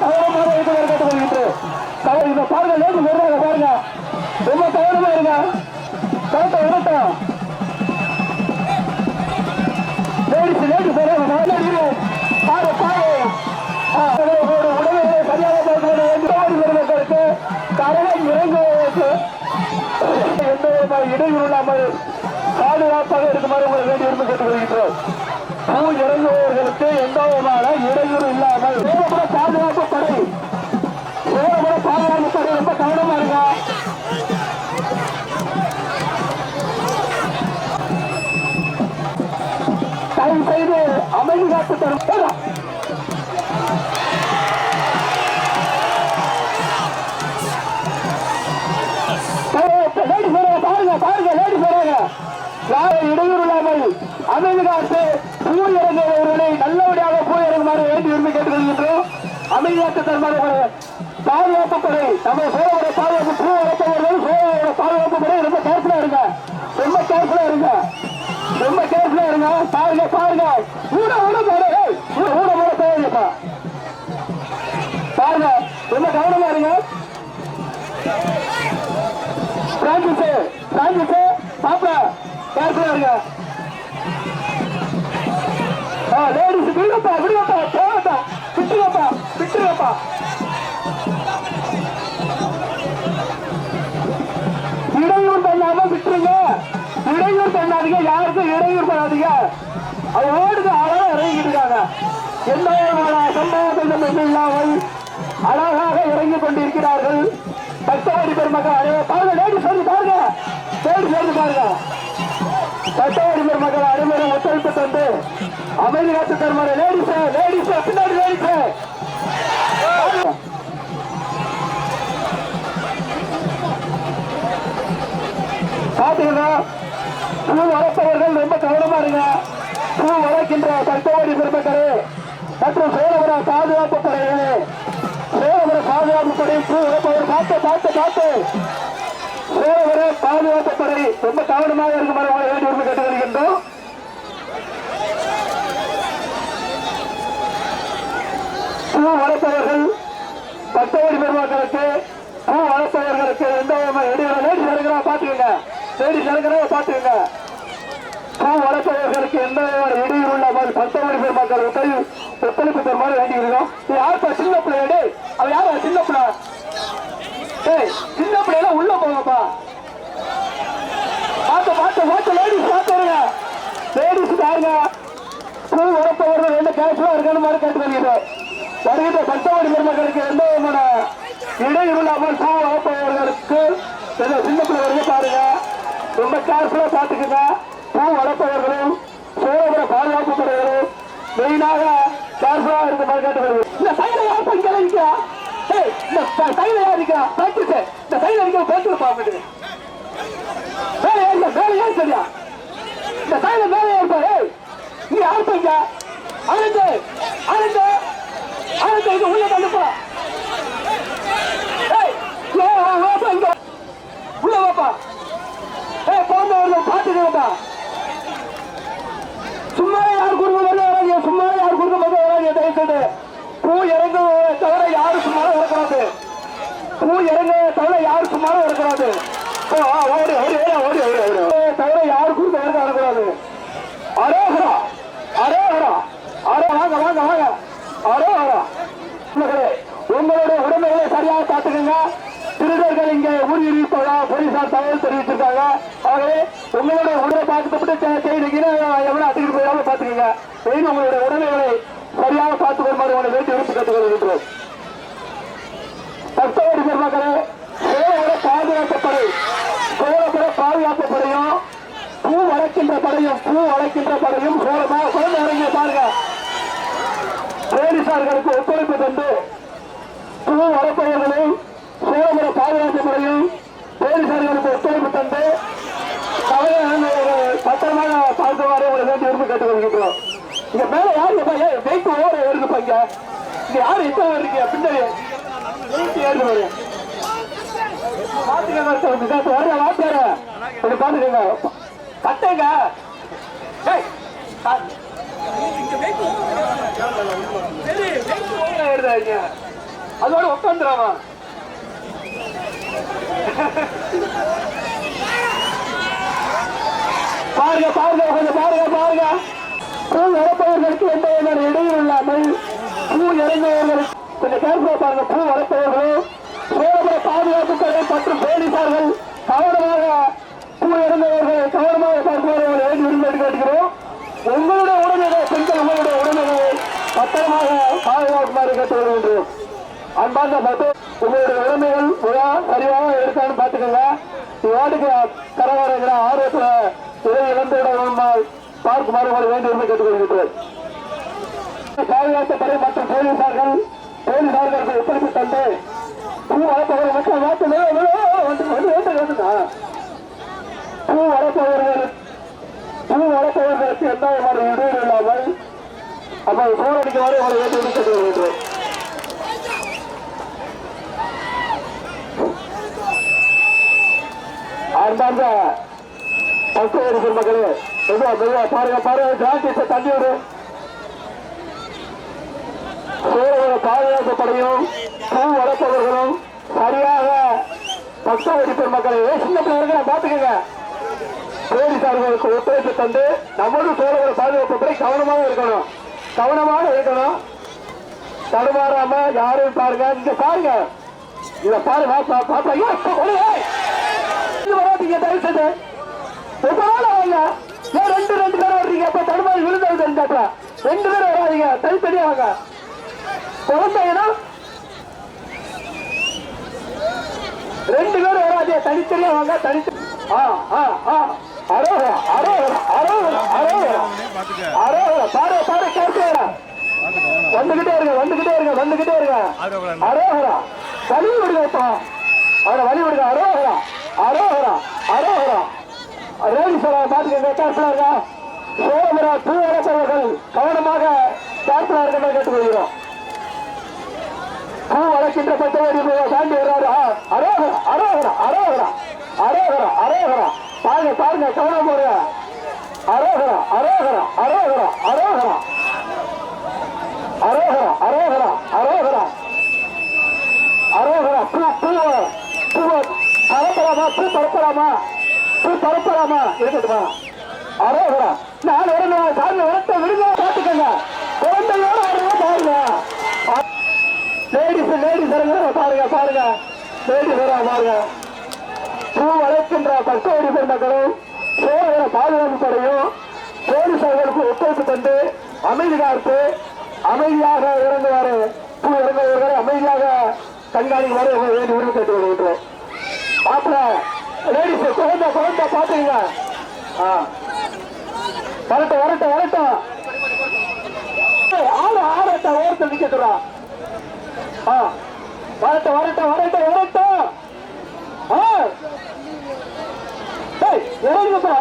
பாதுகாப்பு படை தகவலமாக இதை பாருங்க லேட்டு வருவாங்க பாருங்க ரொம்ப கவனமா இருங்க கரெக்டா வரட்டும் லேடிஸ் லேடிஸ் வராங்க பாரு பாரு ஒரு சரியாக கரணம் இறங்குவதற்கு எந்த விதமான இடையூறு இல்லாமல் பாதுகாப்பாக இருக்குமாறு உங்களை வேண்டி விரும்பி கேட்டுக்கொள்கின்றோம். பூ இறங்குபவர்களுக்கு எந்த விதமான இடையூறு இல்லாமல் சேவபுர பாதுகாப்பு படை சேவபுர பாதுகாப்பு படை ரொம்ப கவனமா இருங்க. தயவு செய்து அமைதி காத்து தரும். பாருங்க பாருங்க லேடி போறாங்க யாரும் இடையூறு இல்லாமல் அமைதி காத்து பூ இறங்குபவர்களை நல்லபடியாக பூ இறங்குமாறு வேண்டி விரும்பி கேட்டுக்கொள்கின்றோம். அமைதியாக்க தருமாறு பாதுகாப்பு படை நம்ம சோழவரை பாதுகாப்பு பூ இறப்பவர்கள் சோழவரை பாதுகாப்பு படை ரொம்ப கேர்ஃபுல்லா இருங்க. ரொம்ப கேர்ஃபுல்லா இருங்க. ரொம்ப கேர்ஃபுல்லா இருங்க. பாருங்க பாருங்க. ஊட ஊட போடுங்க ஊட ஊட போட தேவையப்பா பாருங்க ரொம்ப கவனமா இருங்க. பிரான்சிஸ் பிரான்சிஸ் பாப்பா கேர்ஃபுல்லா இருங்க. லேடிஸ் விடுங்கப்பா விடுங்கப்பா போகப்பா விட்டுருங்கப்பா விட்டுருங்கப்பா. இடையூறு பண்ணாம விட்டுருங்க. இடையூறு பண்ணாதீங்க. யாருக்கும் இடையூறு பண்ணாதீங்க. அது ஓடுது அழகா இறங்கிட்டு இருக்காங்க. எந்த இல்லாமல் அழகாக இறங்கி கொண்டிருக்கிறார்கள். பக்தவாடி பெருமக்கள் அனைவரும் பாருங்க லேடிஸ் வந்து பாருங்க. லேடிஸ் வந்து பாருங்க. சட்டவரிமர் பெருமக்கள் அனைவரும் ஒத்துழைப்பு தந்து அமைதி காத்து தருமாறு லேடிஸ் லேடிஸ் பின்னாடி லேடிஸ் பாத்தீங்கன்னா பூ வளர்ப்பவர்கள் ரொம்ப கவனமா இருங்க. பூ வளர்க்கின்ற தற்போடி பெருமக்களே மற்றும் சேலபுர பாதுகாப்பு படைகளே சேலபுர பாதுகாப்பு படை பூ வளர்ப்பவர். பார்த்து பார்த்து பார்த்து. சேலபுர பாதுகாப்பு படை ரொம்ப கவனமாக இருக்குமாறு உங்களை வேண்டி விரும்பி கேட்டுக்கொள்கின்றோம் பூ வளர்ப்பவர்கள் பத்தோடி பெருமக்களுக்கு பூ வளர்ப்பவர்களுக்கு எந்த லேடிஸ் இறங்குறா பாத்துக்கங்க லேடிஸ் இறங்குறா பாத்துக்கங்க பூ வளர்ப்பவர்களுக்கு எந்த விதமான இடையூறு இல்லாமல் பத்தோடி பெருமக்கள் ஒத்துழைப்பு ஒத்துழைப்பு பெருமாறு வேண்டியிருக்கோம் இது யாருப்பா சின்ன பிள்ளையாடு அது யாரா சின்ன பிள்ளை. ஏய் சின்ன உள்ள போங்கப்பா. பார்த்து பார்த்து பார்த்து லேடிஸ் பார்த்துருங்க லேடிஸ் பாருங்க. பூ வளர்ப்பவர்கள் எந்த கேஷ்ல இருக்கணும் மாதிரி கேட்டுக்கொள்கிறோம் வருகின்ற சட்டமன்ற பெருமக்களுக்கு எந்த விதமான இடையில்லாமல் பூ வளர்ப்பவர்களுக்கு இந்த சின்ன பிள்ளை பாருங்க. ரொம்ப கேர்ஃபுல்லா பார்த்துக்குங்க. பூ வளர்ப்பவர்களும் சோழபுர பாதுகாப்பு படைகளும் மெயினாக கேர்ஃபுல்லா இருந்து மாதிரி இந்த சைடுல யார் இங்க ஏய் இந்த சைடுல யார் நிற்கிறா இந்த சைடுல நிற்கிற பேசுற பாருங்க வேலை ஏறிக்க வேலை ஏறி சரியா? இந்த சைடுல வேலை ஏற்பா ஏய் நீ யார் பைங்க ஆனந்து ஆனந்து இது உள்ள தள்ளுப்பா ஏய் ஏ உள்ள வாப்பா. ஏய் போந்தவர்கள் பாத்துக்கோப்பா சும்மா யார் குறுக்க வந்து வராங்க சும்மா யார் குறுக்க வந்து வராங்க தயவு செய்து பூ இறங்க தவிர யாரும் சும்மா வரக்கூடாது. பூ இறங்க தவிர யாரும் சும்மா வரக்கூடாது. ஓடி ஓடி ஓடி ஓடி தவிர யாரும் குறுக்க இறங்க வரக்கூடாது. அரோகரா அரோ வாங்க வாங்க வாங்க. அரோகரா. உங்களுடைய உடமைகளை சரியாக பார்த்துக்கங்க திருடர்கள் இங்கே ஊடுருவிப்பதா போலீசார் தகவல் தெரிவிச்சிருக்காங்க. ஆகவே உங்களுடைய உடலை பார்த்துட்டு செய்தீங்கன்னா எவ்வளவு அதிகம் போயிடாம பார்த்துக்கங்க. மெயின் உங்களுடைய உடமைகளை சரியாக பார்த்து வருமாறு உங்களை வேண்டி விருப்பி கற்றுக்கொள்கின்றோம் பக்தவடி பெருமக்களே சேலோட பாதுகாப்பு படை சோழபுர பாதுகாப்பு படையும் பூ வளர்க்கின்ற படையும் பூ வளர்க்கின்ற படையும் சோழமா குழந்தை இறங்கிய பாருங்க. தொழிலாளர்களுக்கு ஒத்துழைப்பு தந்து குழு வளர்ப்பவர்களும் சோழபுர பாதுகாப்பு முறையும் போலீசார்களுக்கு ஒத்துழைப்பு தந்து பத்திரமாக பார்க்குமாறு உங்களை வேண்டி விரும்பி கேட்டுக்கொள்கின்றோம். இங்க மேல யாரு வெயிட் ஓர ஏறுதுப்பா இங்க. இங்க யாரு எத்தனை வர்றீங்க பின்னாடி வெயிட் ஏறுது பாரு பாத்துக்க வர வாத்தியார கொஞ்சம் பாத்துக்கோங்க. கட்டுங்க. ஏய், கா- அதோட உட்காந்துடாமா பாருங்க பாருங்க கொஞ்சம் பாருங்க பாருங்க. பூ வளர்ப்பவர்களுக்கு எந்த விதமான இடையூறு இல்லாமல் பூ இறங்குவவர்கள் கொஞ்சம் கேர்ஃபுல்லா பாருங்க பூ வளர்ப்பவர்களும் சோழபுர பாதுகாப்பு படை மற்றும் போலீசார்கள் கவனமாக பூ இறங்குவவர்களை கவனமாக பார்க்குமாறு வேண்டி விரும்பி கேட்கிறோம் உங்களுடைய உடமைகளை பெண்கள் உங்களுடைய உடனடியை பத்திரமாக பாதுகாப்புமாறு கேட்டுக் கொள்கின்றோம் அன்பார்ந்த பத்து உங்களுடைய உரிமைகள் விழா சரியாக இருக்கான்னு பார்த்துக்கோங்க. ஓடுக்கு கரவரைகிற ஆர்வத்தில் இதை இழந்துவிட பார்க்குமாறு உங்களை வேண்டியது கேட்டுக்கொள்கின்றோம். பாதுகாப்புத்துறை மற்றும் போலீசார்கள் போலீசார்களுக்கு ஒத்துழைப்பு தந்து பூ வளர்ப்பவர்கள் மக்கள் வாக்கு பூ வளர்ப்பவர்கள் பூ வளர்ப்பவர்களுக்கு எந்த மாதிரி இடையூறு இல்லாமல் அப்போ ஃபோன் அடிக்குமாறு அவரை ஏற்றி விட்டு சென்று வருகின்றோம் அந்தாந்த பஸ்ட் அடிக்கிற மக்களே எவ்வளோ மெதுவா பாருங்க பாருங்க டிரான்சிஸை தள்ளி விடு. சூழல பாதுகாப்பு படையும் பூ வளர்ப்பவர்களும் சரியாக பக்த வெடிப்பர் மக்களை ஒத்துழைப்பு தந்து நமது சோழர்கள் பாதுகாப்பு படை கவனமாக இருக்கணும். கவனமாக இருக்கணும் தடுமாறாம யாரும் பாருங்க. இங்க பாருங்க. இத பாரு பாப்பா பாப்பா ஐயோ, ஒரே, ஏய். இது வராதீங்க தயவு செய்து ரொம்ப நாள் ஏன் ரெண்டு ரெண்டு பேர் வர்றீங்க? அப்ப தடுமாறி விழுந்தது தெரிஞ்சாப்பா ரெண்டு பேர் வராதீங்க. தனித்தனியா வாங்க. குழந்தைங்கன்னா ரெண்டு பேர் வராதீங்க. தனித்தனியா வாங்க தனி ஆ ஆ ஆ. அரோகரா அரோகரா அரோகரா அரோகரா அரோகரா பாரு பாரு கேட்கிறா வந்துகிட்டே இருங்க வந்துகிட்டே இருங்க வந்துகிட்டே இருங்க அரோகரா வழி விடுங்கப்பா அவரை வழி விடுங்க அரோகரா அரோகரா அரோகரா ரேடி சொல்ல பாத்துக்கங்க கேட்கலாங்க சோழபுரா பூ வளர்ப்பவர்கள் கவனமாக கேட்கலா இருக்க கேட்டுக்கொள்கிறோம் பூ வளர்க்கின்ற பத்தவடி தாண்டி வர்றாரு ஆ, அரோகரா அரோகரா அரோகரா அரோகரா அரோகரா பாருங்க பாருங்க கவனம் போற அரோகரா அரோகரா அரோகரா அரோகரா. அரோகரா அரோகரா அரோகரா. அரோகரா பூ பூ பூ பரப்பலாமா பூ பரப்பலாமா? பூ பரப்பலாமா? இருக்கட்டுமா அரோகரா. நான் வரணும் சாமி வரட்ட விடுங்க பாத்துக்கங்க குழந்தையோட வரணும் பாருங்க. லேடிஸ் லேடிஸ் பாருங்க பாருங்க. லேடிஸ் வரா பாருங்க. பூ வளர்க்கின்ற பக்தவடி பெருமக்களும் சோழர பாதுகாப்பு படையும் போலீசார்களுக்கு ஒத்துழைப்பு தந்து அமைதி காத்து அமைதியாக இறங்குவாரு. பூ இறங்குவவர்களை அமைதியாக கண்காணிக்குமாறு உங்களை வேண்டி உரிமை கேட்டுக் கொள்கின்றோம். மாப்பிள லேடிஸ் குழந்தை குழந்தை பாத்துக்கங்க வரட்டும் வரட்டும் வரட்டும். ஏய், ஆளு ஆடட்ட ஓரத்தில் நிக்கிறா வரட்டும் வரட்டும் வரட்டும் வரட்டும். ஆ. இறங்குப்பா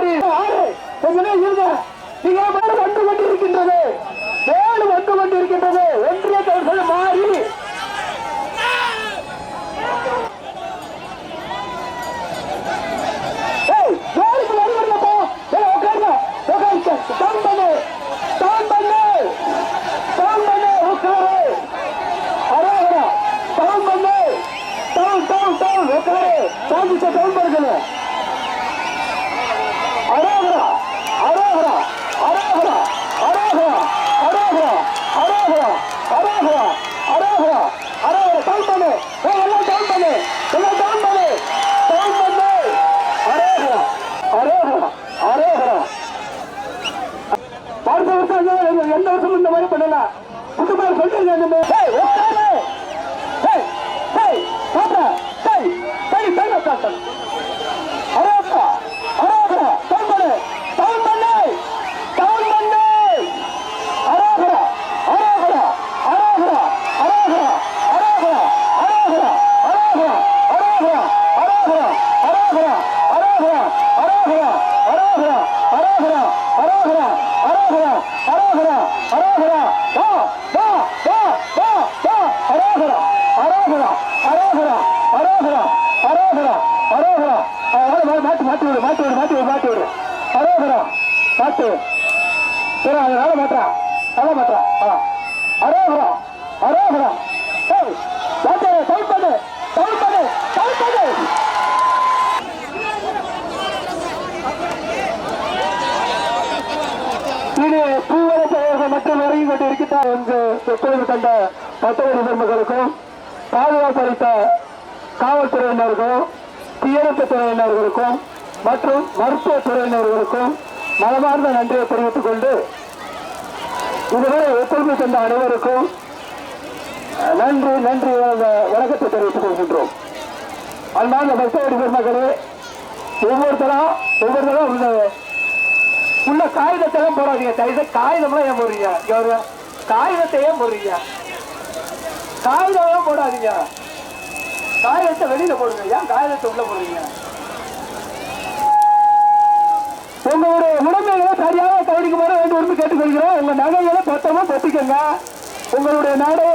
ஆறு ஆறு கொஞ்சமே இருந்த திகமான வந்து கொண்டிருக்கின்றது வேலு வந்து கொண்டிருக்கின்றது ஒன்றிய கவுன்சில் மாறி Don't bother! Don't bother! Don't bother! Who's there? Hurry, hurry! Don't bother! Down, down, down! Okay! Down, down, down! எந்த வருஷம் இந்த மாதிரி பண்ணலாம். சுத்தமாக சொல்லுங்க நம்ம. சாப்பிட்டா அரோகரா அரோகரா அரோகரா அரோகரா. வா வா வா வா வா. அரோகரா அரோகரா அரோகரா அரோகரா அரோகரா அரோகரா. மாட்டு மாட்டி விடு மாட்டி விடு மாட்டி விடு மாட்டி விடு. அரோகரா மாட்டு. அதனால மாட்டா அதான் மாட்டா அதான் கொண்டு இருக்கின்றார் என்று எப்பொழுது கண்ட பட்டவரி பெருமக்களுக்கும் பாதுகாப்பு அளித்த காவல்துறையினருக்கும் தீயணைப்பு துறையினர்களுக்கும் மற்றும் மருத்துவ துறையினர்களுக்கும் மனமார்ந்த நன்றியை தெரிவித்துக் கொண்டு இதுவரை ஒத்துழைப்பு தந்த அனைவருக்கும் நன்றி நன்றி வணக்கத்தை தெரிவித்துக் கொள்கின்றோம். அன்பார்ந்த பக்தவடி பெருமக்களே ஒவ்வொருத்தரா ஒவ்வொருத்தரா உள்ள காகிதத்தெல்லாம் போடாதீங்க. தயவு காகிதம்லாம் ஏன் போடுறீங்க? இங்க காகிதத்தை ஏன் போடுறீங்க? காகிதம் போடாதீங்க. காகிதத்தை வெளியில போடுங்க. ஏன் காகிதத்தை உள்ள போடுறீங்க? உங்களுடைய உடமைகளை சரியாக கவனிக்குமாறு வேண்டும் கேட்டுக்கொள்கிறோம் உங்க நகைகளை பத்திரமா பத்திக்கங்க. உங்களுடைய நாடு